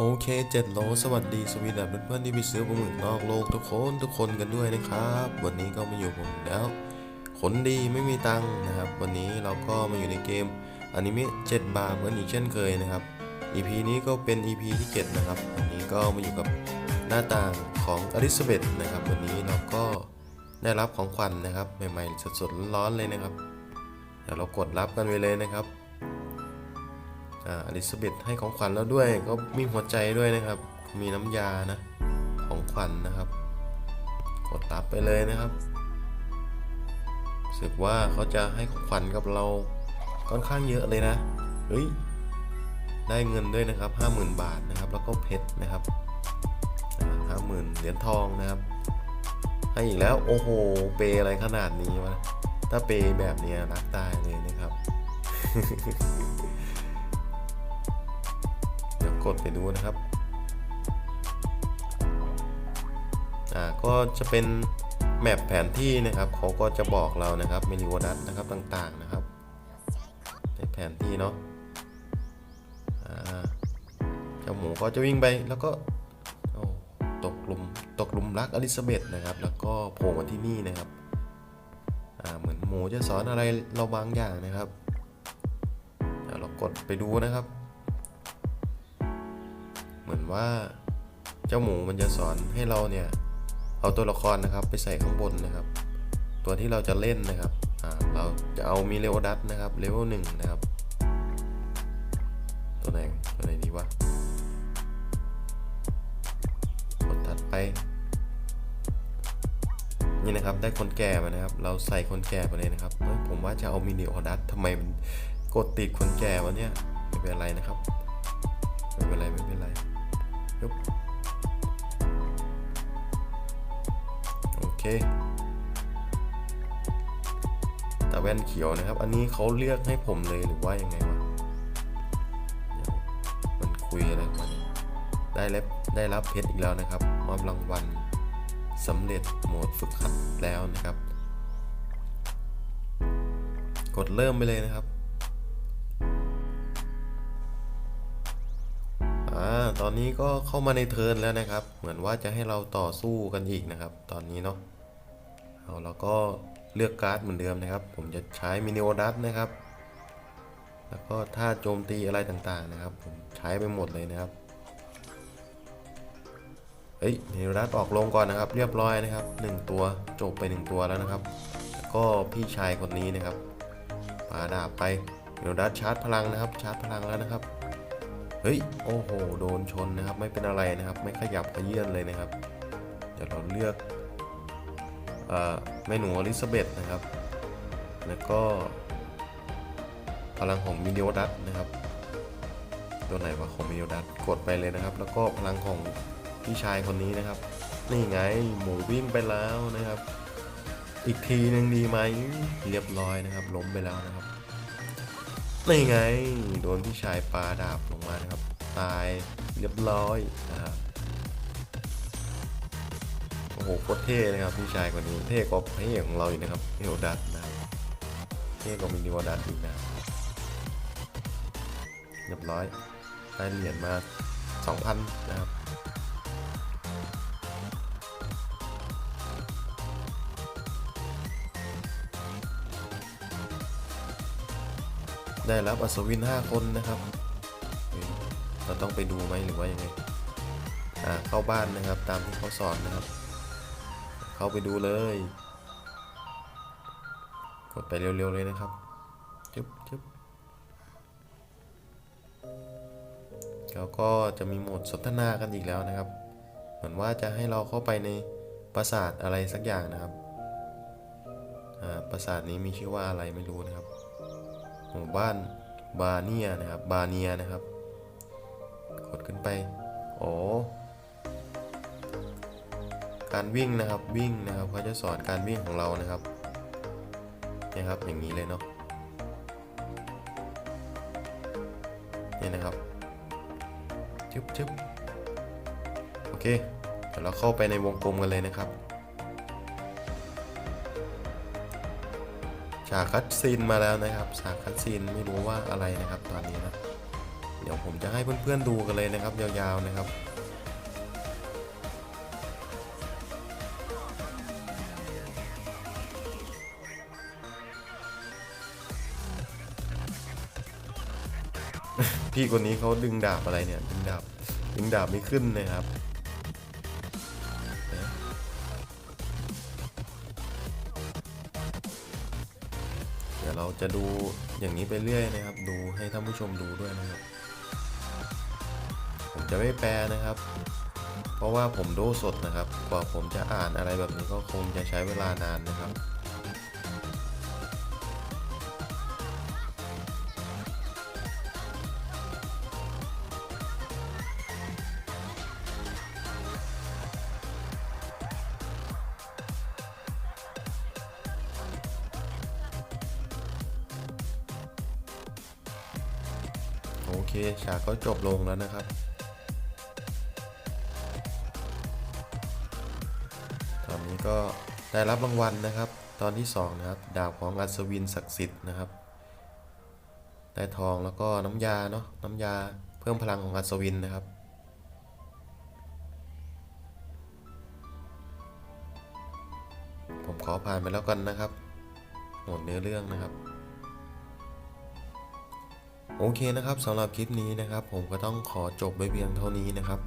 โอเคเจ็ดโลสวัสดีสวีดัสเพื่อนๆที่ไปซื้อปลาหมึกนอกโลกทุกคนทุกคนกันด้วยนะครับ วันนี้ก็มาอยู่ผมแล้วขนดีไม่มีตังค์นะครับ วันนี้เราก็มาอยู่ในเกมอนิเมะ7บาทเหมือนอีกเช่นเคยนะครับ EP นี้ก็เป็น EP ที่7นะครับวันนี้ก็มาอยู่กับหน้าต่างของอลิซาเบธนะครับ วันนี้เราก็ได้รับของขวัญนะครับใหม่ๆสดๆร้อนๆเลยนะครับเดี๋ยวเรากดรับกันไปเลยนะครับ อลิซาเบธให้ของขวัญแล้วด้วย ก็มีหัวใจด้วยนะครับ มีน้ำยานะ ของขวัญนะครับ กดรับไปเลยนะครับสึกว่าเขาจะให้ของขวัญกับเราค่อนข้างเยอะเลยนะ เฮ้ย ได้เงินด้วยนะครับ 50,000 บาทนะครับ แล้วก็เพชรนะครับห้าหมื่นเหรียญทองนะครับ ให้อีกแล้ว โอ้โห เปยอะไรขนาดนี้วะ ถ้าเปยแบบนี้รักตายเลยนะครับ ดี๋ยวกดไปดูนะครับ อ่า ก็จะเป็นแมปแผนที่นะครับเขาก็จะบอกเรานะครับเมนิวดัตนะครับต่างๆนะครับ ในแผนที่เนาะอ่าเจ้าหมูก็จะวิ่งไปแล้วก็ตกหลุมตกหลุมรักอลิซาเบธนะครับ แล้วก็โผล่มาที่นี่นะครับเหมือนหมูจะสอนอะไรเราบางอย่างนะครับเรากดไปดูนะครับ เหมือนว่าเจ้าหมูมันจะสอนให้เราเนี่ยเอาตัวละครนะครับไปใส่ข้างบนนะครับ ตัวที่เราจะเล่นนะครับเราจะเอามีเลโอดัสนะครับเลเวลหนึ่งนะครับ ตัวไหนตัวไหนดีวะกดถัดไป นี่นะครับได้คนแก่มานะครับ เราใส่คนแก่ไปเลยนะครับผมว่าจะเอามินิโอดัสทำไมมันกดติดคนแก่วะเนี่ยไม่เป็นไรนะครับ ไม่เป็นไรไม่เป็นไร ยุบโอเคตาแว่นเขียวนะครับ อันนี้เขาเลือกให้ผมเลยหรือว่ายังไงวะมันคุยอะไรมาเนี่ยได้รับได้รับเพชรอีกแล้วนะครับมอบรางวัลสำเร็จโหมดฝึกหัดแล้วนะครับ กดเริ่มไปเลยนะครับ ตอนนี้ก็เข้ามาในเทิร์นแล้วนะครับ เหมือนว่าจะให้เราต่อสู้กันอีกนะครับ ตอนนี้เนาะเอาแล้วก็เลือกการ์ดเหมือนเดิมนะครับ ผมจะใช้มินิโอดัสนะครับ แล้วก็ท่าโจมตีอะไรต่างๆนะครับ ผมใช้ไปหมดเลยนะครับเฮ้ยมินิโอดัสออกลงก่อนนะครับ เรียบร้อยนะครับหนึ่งตัวจบไปหนึ่งตัวแล้วนะครับแล้วก็พี่ชายคนนี้นะครับปาดาบไปมินิโอดัสชาร์จพลังนะครับ ชาร์จพลังแล้วนะครับ ฮ้ย โอ้โห โดนชนนะครับ ไม่เป็นอะไรนะครับ ไม่ขยับขยื่นเลยนะครับ เดี๋ยวเราเลือกอแม่หนูอลิซาเบธนะครับ แล้วก็ พลังของมิเดียดัตนะครับ ตัวไหนวะของมิเดียดัตกดไปเลยนะครับ แล้วก็พลังของพี่ชายคนนี้นะครับ นี่ไงหมูวิ่งไปแล้วนะครับ อีกทีหนึ่งดีไหมเรียบร้อยนะครับ ล้มไปแล้วนะครับ นี่ไง โดนพี่ชายปลาดาบลงมานะครับ ตายเรียบร้อยนะครับโอ้โหโคตรเท่นะครับพี่ชายคนนี้เท่กว่าพระเอของเราอีกนะครับเฮลดัตนะครับเท่กว่ามินิวดัตอีกนะเรียบร้อยได้เหรียญมา 2,000 นะครับ ได้รับอัศวิน 5 คนนะครับ เราต้องไปดูไหมหรือว่ายังไงอ่าเข้าบ้านนะครับตามที่เขาสอนนะครับ เข้าไปดูเลย กดไปเร็วๆเลยนะครับจึ๊บจึ๊บแล้วก็จะมีโหมดสนทนากันอีกแล้วนะครับ เหมือนว่าจะให้เราเข้าไปในปราสาทอะไรสักอย่างนะครับ ปราสาทนี้มีชื่อว่าอะไรไม่รู้นะครับ หมู่บ้านบาเนียนะครับบาเนียนะครับ กดขึ้นไปโอ้การวิ่งนะครับวิ่งนะครับเขาจะสอนการวิ่งของเรานะครับนี่ครับอย่างนี้เลยเนาะนี่นะครับจึ๊บจึ๊บโอเคเดี๋ยวเราเข้าไปในวงกลมกันเลยนะครับ ฉากคัดซีนมาแล้วนะครับฉากคัดซีนไม่รู้ว่าอะไรนะครับตอนนี้นะดี๋ยวผมจะให้เพื่อนๆดูกันเลยนะครับ ยาวๆนะครับพี่คนนี้เขาดึงดาบอะไรเนี่ย ดึงดาบดึงดาบไม่ขึ้นนะครับ เดี๋ยวเราจะดูอย่างนี้ไปเรื่อยนะครับ ดูให้ท่านผู้ชมดูด้วยนะครับ ผมจะไม่แปลนะครับ เพราะว่าผมดูสดนะครับ กว่าผมจะอ่านอะไรแบบนี้ก็คงจะใช้เวลานานนะครับ อเคฉากก็จบลงแล้วนะครับ ตอนนี้ก็ได้รับรางวัลนะครับ ตอนที่ 2 นะครับ ดาบของอัศวินศักดิ์สิทธิ์นะครับ ได้ทองแล้วก็น้ำยาเนาะน้ำยาเพิ่มพลังของอัศวินนะครับผมขอผ่านไปแล้วกันนะครับ หมดเนื้อเรื่องนะครับ โอเคนะครับสำหรับคลิปนี้นะครับ ผมก็ต้องขอจบไว้เพียงเท่านี้นะครับ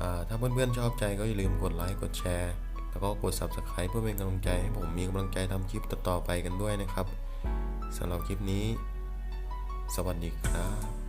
อ่าถ้าเพื่อนๆชอบใจก็อย่าลืมกดไลค์กดแชร์ แล้วก็กด Subscribe เพื่อเป็นกำลังใจให้ผมมีกำลังใจทำคลิปต่อๆไปกันด้วยนะครับสำหรับคลิปนี้ สวัสดีครับ